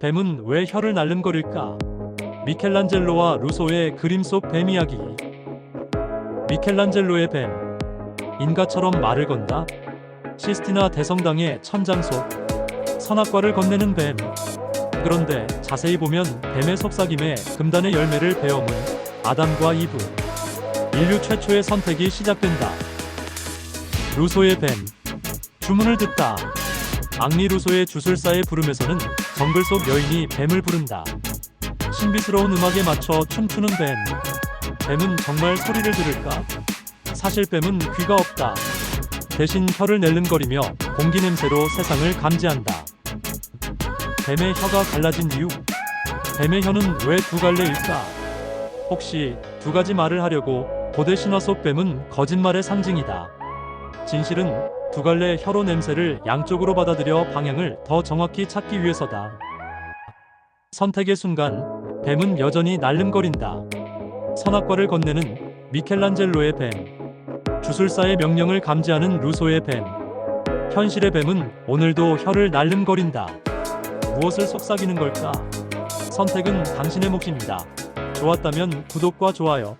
뱀은 왜 혀를 날름거릴까? 미켈란젤로와 루소의 그림 속 뱀 이야기. 미켈란젤로의 뱀. 인가처럼 말을 건다. 시스티나 대성당의 천장 속 선악과를 건네는 뱀. 그런데 자세히 보면 뱀의 속삭임에 금단의 열매를 베어문 아담과 이브. 인류 최초의 선택이 시작된다. 루소의 뱀. 주문을 듣다. 앙리 루소의 주술사의 부름에서는 정글 속 여인이 뱀을 부른다. 신비스러운 음악에 맞춰 춤추는 뱀. 뱀은 정말 소리를 들을까? 사실 뱀은 귀가 없다. 대신 혀를 낼름거리며 공기 냄새로 세상을 감지한다. 뱀의 혀가 갈라진 이유? 뱀의 혀는 왜 두 갈래일까? 혹시 두 가지 말을 하려고 고대 신화 속 뱀은 거짓말의 상징이다. 진실은 두 갈래 혀로 냄새를 양쪽으로 받아들여 방향을 더 정확히 찾기 위해서다. 선택의 순간 뱀은 여전히 날름거린다. 선악과를 건네는 미켈란젤로의 뱀. 주술사의 명령을 감지하는 루소의 뱀. 현실의 뱀은 오늘도 혀를 날름거린다. 무엇을 속삭이는 걸까? 선택은 당신의 몫입니다. 좋았다면 구독과 좋아요.